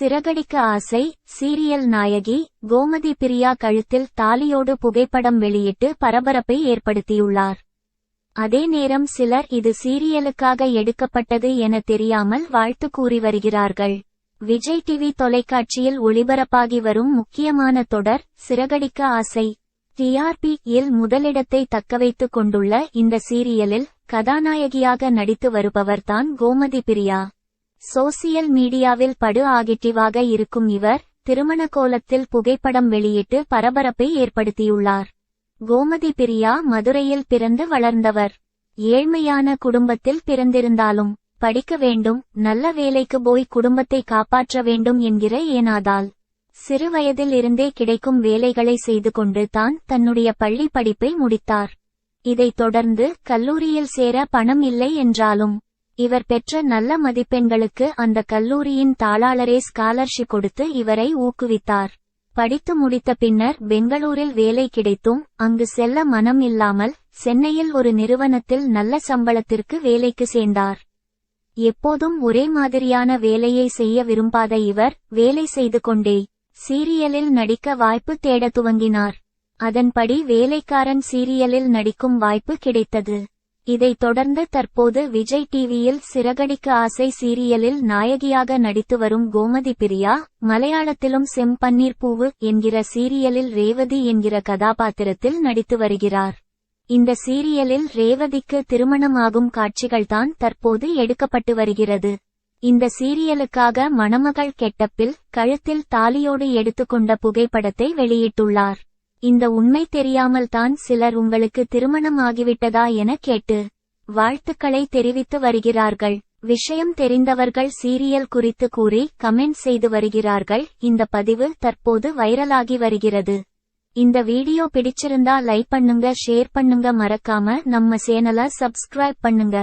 சிறகடிக்க ஆசை சீரியல் நாயகி கோமதி பிரியா கழுத்தில் தாலியோடு புகைப்படம் வெளியிட்டு பரபரப்பை ஏற்படுத்தியுள்ளார். அதே நேரம் சிலர் இது சீரியலுக்காக எடுக்கப்பட்டது என தெரியாமல் வாழ்த்து கூறி வருகிறார்கள். விஜய் டிவி தொலைக்காட்சியில் ஒளிபரப்பாகி வரும் முக்கியமான தொடர் சிறகடிக்க ஆசை. டிஆர்பி இல் முதலிடத்தை தக்கவைத்துக் கொண்டுள்ள இந்த சீரியலில் கதாநாயகியாக நடித்து வருபவர்தான் கோமதி பிரியா. சோசியல் மீடியாவில் படு ஆகிட்டிவாக இருக்கும் இவர் திருமண கோலத்தில் புகைப்படம் வெளியிட்டு பரபரப்பை ஏற்படுத்தியுள்ளார். கோமதி பிரியா மதுரையில் பிறந்து வளர்ந்தவர். ஏழ்மையான குடும்பத்தில் பிறந்திருந்தாலும் படிக்க வேண்டும் நல்ல வேலைக்கு போய் குடும்பத்தை காப்பாற்ற வேண்டும் என்கிற ஏனாதால். சிறு வயதில் இருந்தே கிடைக்கும் வேலைகளை செய்து கொண்டு தான் தன்னுடைய பள்ளி படிப்பை முடித்தார். இதைத் தொடர்ந்து கல்லூரியில் சேர பணம் இல்லை என்றாலும் இவர் பெற்ற நல்ல மதிப்பெண்களுக்கு அந்த கல்லூரியின் தாளாளரே ஸ்காலர்ஷிப் கொடுத்து இவரை ஊக்குவித்தார். படித்து முடித்த பின்னர் பெங்களூரில் வேலை கிடைத்தும் அங்கு செல்ல மனம் இல்லாமல் சென்னையில் ஒரு நிறுவனத்தில் நல்ல சம்பளத்திற்கு வேலைக்கு சேர்ந்தார். எப்போதும் ஒரே மாதிரியான வேலையை செய்ய விரும்பாத இவர் வேலை செய்து கொண்டே சீரியலில் நடிக்க வாய்ப்பு தேட துவங்கினார். அதன்படி வேலைக்காரன் சீரியலில் நடிக்கும் வாய்ப்பு கிடைத்தது. இதைத் தொடர்ந்து தற்போது விஜய் டிவியில் சிறகடிக்க ஆசை சீரியலில் நாயகியாக நடித்து வரும் கோமதி பிரியா மலையாளத்திலும் செம்பன்னீர் பூவு என்கிற சீரியலில் ரேவதி என்கிற கதாபாத்திரத்தில் நடித்து வருகிறார். இந்த சீரியலில் ரேவதிக்கு திருமணமாகும் காட்சிகள்தான் தற்போது எடுக்கப்பட்டு வருகிறது. இந்த சீரியலுக்காக மணமகள் கெட்டப்பில் கழுத்தில் தாலியோடு எடுத்துக்கொண்ட புகைப்படத்தை வெளியிட்டுள்ளார். இந்த உண்மை தெரியாமல் தான் சிலர் உங்களுக்கு திருமணம் ஆகிவிட்டதா என கேட்டு வாழ்த்துக்களை தெரிவித்து வருகிறார்கள். விஷயம் தெரிந்தவர்கள் சீரியல் குறித்து கூறி கமெண்ட் செய்து வருகிறார்கள். இந்த பதிவு தற்போது வைரலாகி வருகிறது. இந்த வீடியோ பிடிச்சிருந்தா லைக் பண்ணுங்க ஷேர் பண்ணுங்க. மறக்காம நம்ம சேனலை சப்ஸ்கிரைப் பண்ணுங்க.